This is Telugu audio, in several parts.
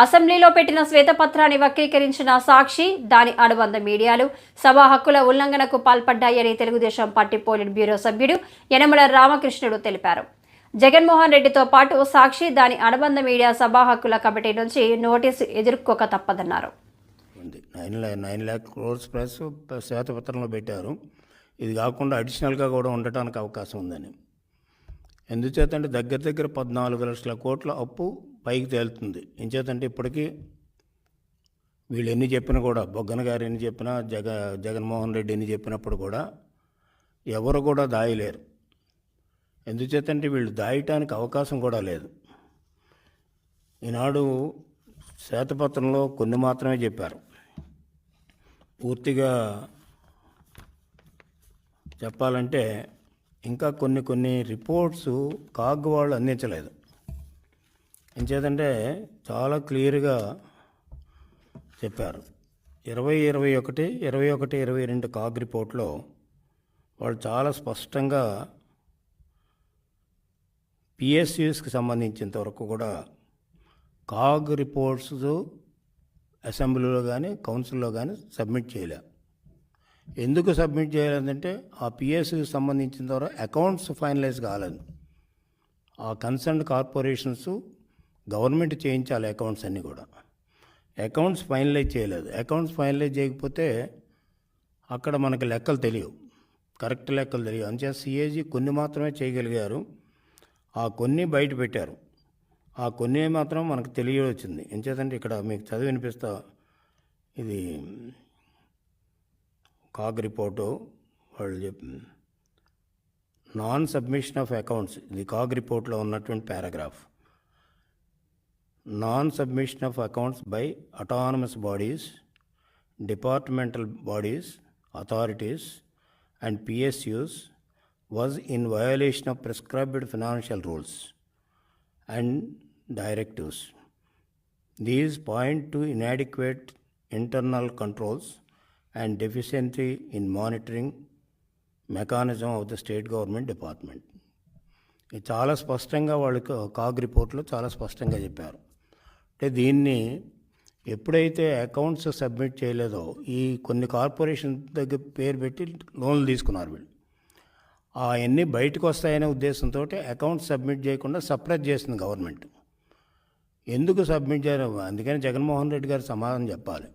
అసెంబ్లీలో పెట్టిన శ్వేతపత్రాన్ని వక్రీకరించిన సాక్షి దాని అనుబంధ మీడియాలు సభా హక్కుల ఉల్లంఘనకు పాల్పడ్డాయని తెలుగుదేశం పార్టీ పోలిట్ బ్యూరో సభ్యుడు యనమల రామకృష్ణుడు తెలిపారు. జగన్మోహన్ రెడ్డితో పాటు సాక్షి దాని అనుబంధ మీడియా సభా హక్కుల కమిటీ నుంచి నోటీసు ఎదుర్కోక తప్పదన్నారు. Nine nine lakh crores plus శ్వేతపత్రంలో పెట్టారు. ఇది కాకుండా అడిషనల్గా కూడా ఉండటానికి అవకాశం ఉందని. ఎందుచేతంటే దగ్గర దగ్గర పద్నాలుగు లక్షల కోట్ల అప్పు పైకి తేలుతుంది. ఎంచేతంటే ఇప్పటికీ వీళ్ళు ఎన్ని చెప్పినా కూడా బొగ్గన గారు ఎన్ని చెప్పినా జగ జగన్మోహన్ రెడ్డి ఎన్ని చెప్పినప్పుడు కూడా ఎవరు కూడా దాయలేరు. ఎందుచేతంటే వీళ్ళు దాయటానికి అవకాశం కూడా లేదు. ఈనాడు శ్వేతపత్రంలో కొన్ని మాత్రమే చెప్పారు. పూర్తిగా చెప్పాలంటే ఇంకా కొన్ని కొన్ని రిపోర్ట్స్ కాగ్ వాళ్ళు అందించలేదు. ఎంచేతంటే చాలా క్లియర్గా చెప్పారు. ఇరవై ఇరవై ఒకటి ఇరవై ఒకటి ఇరవై రెండు కాగ్ రిపోర్ట్లో వాళ్ళు చాలా స్పష్టంగా పిఎస్యూస్కి సంబంధించినంత వరకు కూడా కాగ్ రిపోర్ట్స్ అసెంబ్లీలో కానీ కౌన్సిల్లో కానీ సబ్మిట్ చేయలే. ఎందుకు సబ్మిట్ చేయాలంటే ఆ పిఎస్సికి సంబంధించిన ద్వారా అకౌంట్స్ ఫైనలైజ్ కాలేదు. ఆ కన్సర్న్ కార్పొరేషన్స్ గవర్నమెంట్ చేయించాలి అకౌంట్స్ అన్నీ కూడా. అకౌంట్స్ ఫైనలైజ్ చేయలేదు. అకౌంట్స్ ఫైనలైజ్ చేయకపోతే అక్కడ మనకు లెక్కలు తెలియవు. కరెక్ట్ లెక్కలు తెలియవు. అంచేత సిఏజీ కొన్ని మాత్రమే చేయగలిగారు. ఆ కొన్ని బయట పెట్టారు. ఆ కొన్ని మాత్రం మనకు తెలియవచ్చింది. ఎంచేతంటే ఇక్కడ మీకు చదివి వినిపిస్తా ఇది కాగ్ రిపోర్టు వాళ్ళు చెప్ నాన్ సబ్మిషన్ ఆఫ్ అకౌంట్స్ ఇది కాగ్ రిపోర్ట్లో ఉన్నటువంటి paragraph non submission of accounts by autonomous bodies departmental bodies authorities and PSUs was in violation of prescribed financial rules and directives. These point to inadequate internal controls and deficiency in monitoring mechanism of the state government department ఇది చాలా స్పష్టంగా వాళ్ళకి కాగ్ రిపోర్ట్లో చాలా స్పష్టంగా చెప్పారు. అంటే దీన్ని ఎప్పుడైతే అకౌంట్స్ సబ్మిట్ చేయలేదో ఈ కొన్ని కార్పొరేషన్ దగ్గర పేరు పెట్టి లోన్లు తీసుకున్నారు వీళ్ళు. అవన్నీ బయటకు వస్తాయనే ఉద్దేశంతో అకౌంట్ సబ్మిట్ చేయకుండా సప్రెస్ చేసింది గవర్నమెంట్. ఎందుకు సబ్మిట్ చేయడం అందుకని జగన్మోహన్ రెడ్డి గారు సమాధానం చెప్పాలి.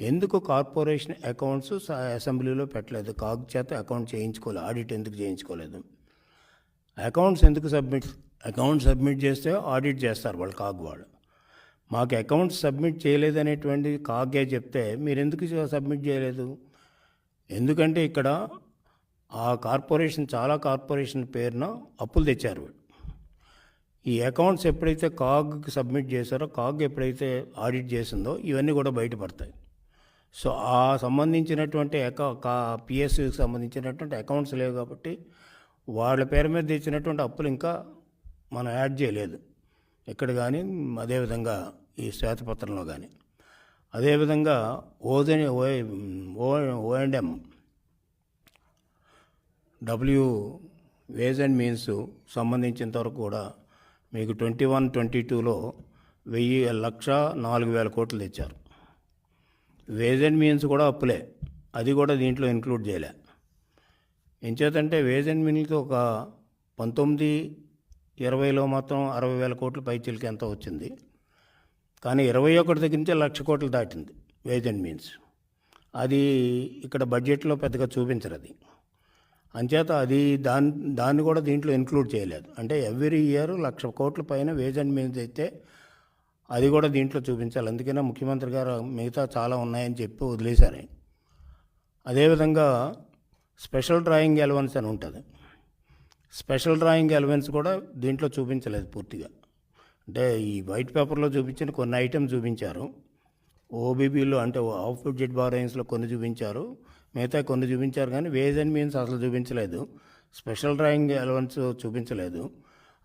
ఎందుకు కార్పొరేషన్ అకౌంట్స్ అసెంబ్లీలో పెట్టలేదు? కాగ్ చేత అకౌంట్ చేయించుకోలేదు ఆడిట్ ఎందుకు చేయించుకోలేదు? అకౌంట్స్ ఎందుకు సబ్మిట్ అకౌంట్ సబ్మిట్ చేస్తే ఆడిట్ చేస్తారు వాళ్ళు కాగ్ వాళ్ళు. మాకు అకౌంట్స్ సబ్మిట్ చేయలేదనేటువంటి కాగే చెప్తే మీరు ఎందుకు సబ్మిట్ చేయలేదు? ఎందుకంటే ఇక్కడ ఆ కార్పొరేషన్ చాలా కార్పొరేషన్ పేరున అప్పులు తెచ్చారు ఈ అకౌంట్స్ ఎప్పుడైతే కాగ్కి సబ్మిట్ చేశారో కాగ్ ఎప్పుడైతే ఆడిట్ చేసిందో ఇవన్నీ కూడా బయటపడతాయి. సో ఆ సంబంధించినటువంటి అకౌ పిఎస్సికి సంబంధించినటువంటి అకౌంట్స్ లేవు కాబట్టి వాళ్ళ పేరు మీద తెచ్చినటువంటి అప్పులు ఇంకా మనం యాడ్ చేయలేదు. ఇక్కడ కానీ అదేవిధంగా ఈ శ్వేతపత్రంలో కానీ అదేవిధంగా ఓదని O O and M W ways and means సంబంధించినంత వరకు కూడా మీకు ట్వంటీ వన్ ట్వంటీ టూలో వెయ్యి లక్ష నాలుగు వేల కోట్లు తెచ్చారు. వేజ్ అండ్ మీన్స్ కూడా అప్పులే. అది కూడా దీంట్లో ఇంక్లూడ్ చేయలే. ఎంచేతంటే వేజ్ అండ్ మీన్స్కి ఒక పంతొమ్మిది ఇరవైలో మాత్రం అరవై వేల కోట్లు పైచిలకి ఎంత వచ్చింది. కానీ ఇరవై ఒకటి దగ్గర నుంచే లక్ష కోట్లు దాటింది వేజ్ అండ్ మీన్స్ అది ఇక్కడ బడ్జెట్లో పెద్దగా చూపించరు అది. అంచేత అది దాని దాన్ని కూడా దీంట్లో ఇంక్లూడ్ చేయలేదు. అంటే ఎవ్రీ ఇయర్ లక్ష కోట్ల పైన వేజ్ అండ్ మీన్స్ అయితే అది కూడా దీంట్లో చూపించాలి. అందుకనే ముఖ్యమంత్రి గారు మిగతా చాలా ఉన్నాయని చెప్పి వదిలేశారు. అదేవిధంగా స్పెషల్ డ్రాయింగ్ ఎలవెన్స్ అని ఉంటుంది. స్పెషల్ డ్రాయింగ్ ఎలవెన్స్ కూడా దీంట్లో చూపించలేదు పూర్తిగా. అంటే ఈ వైట్ పేపర్లో చూపించిన కొన్ని ఐటమ్స్ చూపించారు. ఓబీబీలో అంటే ఆఫ్ బడ్జెట్ బారోయింగ్స్లో కొన్ని చూపించారు. మిగతా కొన్ని చూపించారు కానీ వేజ్ అండ్ మీన్స్ అసలు చూపించలేదు. స్పెషల్ డ్రాయింగ్ అలవెన్స్ చూపించలేదు.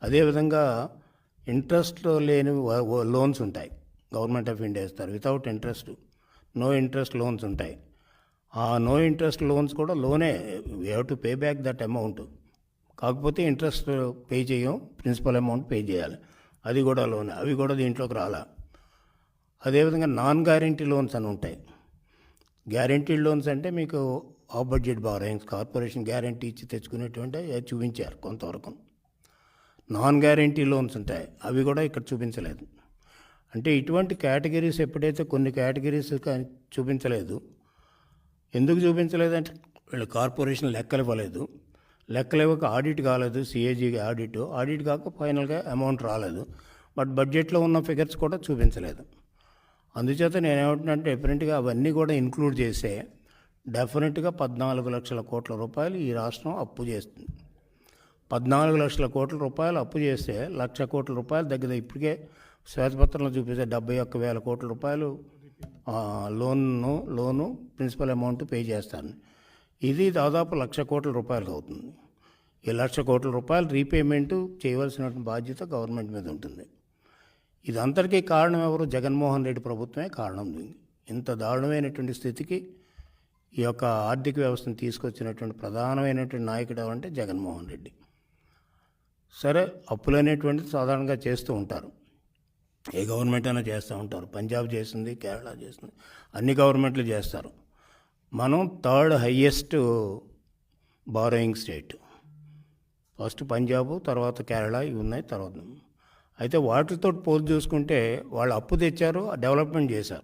అదేవిధంగా ఇంట్రెస్ట్ లేని లోన్స్ ఉంటాయి. గవర్నమెంట్ ఆఫ్ ఇండియా ఇస్తారు. Without interest no interest loans ఉంటాయి. ఆ నో ఇంట్రెస్ట్ లోన్స్ కూడా లోనే we have to pay back that amount కాకపోతే ఇంట్రెస్ట్ పే చేయం ప్రిన్సిపల్ అమౌంట్ పే చేయాలి. అది కూడా లోన్ అవి కూడా దీంట్లోకి రాలా. అదేవిధంగా నాన్ గ్యారంటీ లోన్స్ అని ఉంటాయి. గ్యారంటీడ్ లోన్స్ అంటే మీకు off budget borrowings corporation guarantee ఇచ్చి తెచ్చుకునేటువంటి చూపించారు కొంతవరకు. నాన్ గ్యారంటీ లోన్స్ ఉంటాయి. అవి కూడా ఇక్కడ చూపించలేదు. అంటే ఇటువంటి కేటగిరీస్ ఎప్పుడైతే కొన్ని కేటగిరీస్ చూపించలేదు. ఎందుకు చూపించలేదంటే వీళ్ళు కార్పొరేషన్ లెక్కలు ఇవ్వలేదు. లెక్కలు ఇవ్వక ఆడిట్ కాలేదు సిఏజీ ఆడిట్. ఆడిట్ కాక ఫైనల్గా అమౌంట్ రాలేదు. బట్ బడ్జెట్లో ఉన్న ఫిగర్స్ కూడా చూపించలేదు. అందుచేత నేనేమంటున్నాను డెఫినెట్గా అవన్నీ కూడా ఇంక్లూడ్ చేస్తే డెఫినెట్గా పద్నాలుగు లక్షల కోట్ల రూపాయలు ఈ రాష్ట్రం అప్పు చేస్తుంది. పద్నాలుగు లక్షల కోట్ల రూపాయలు అప్పు చేస్తే లక్ష కోట్ల రూపాయలు దగ్గర ఇప్పటికే శ్వేతపత్రంలో చూపిస్తే డెబ్బై ఒక్క వేల కోట్ల రూపాయలు లోన్ను లోను ప్రిన్సిపల్ అమౌంట్ పే చేస్తాను. ఇది దాదాపు లక్ష కోట్ల రూపాయలు అవుతుంది. ఈ లక్ష కోట్ల రూపాయలు రీపేమెంట్ చేయవలసిన బాధ్యత గవర్నమెంట్ మీద ఉంటుంది. ఇదంతటికీ కారణం ఎవరు? జగన్మోహన్ రెడ్డి ప్రభుత్వమే కారణం. దీనికి ఇంత దారుణమైనటువంటి స్థితికి ఈ యొక్క ఆర్థిక వ్యవస్థను తీసుకొచ్చినటువంటి ప్రధానమైనటువంటి నాయకుడు ఎవరంటే జగన్మోహన్ రెడ్డి. సరే అప్పులు అనేటువంటిది సాధారణంగా చేస్తూ ఉంటారు. ఏ గవర్నమెంట్ అయినా చేస్తూ ఉంటారు. పంజాబ్ చేసింది కేరళ చేసింది అన్ని గవర్నమెంట్లు చేస్తారు. మనం third highest borrowing state. First Punjab తర్వాత కేరళ ఇవి ఉన్నాయి తర్వాత. అయితే వాటితో పోల్చి చూసుకుంటే వాళ్ళు అప్పు తెచ్చారు డెవలప్మెంట్ చేశారు.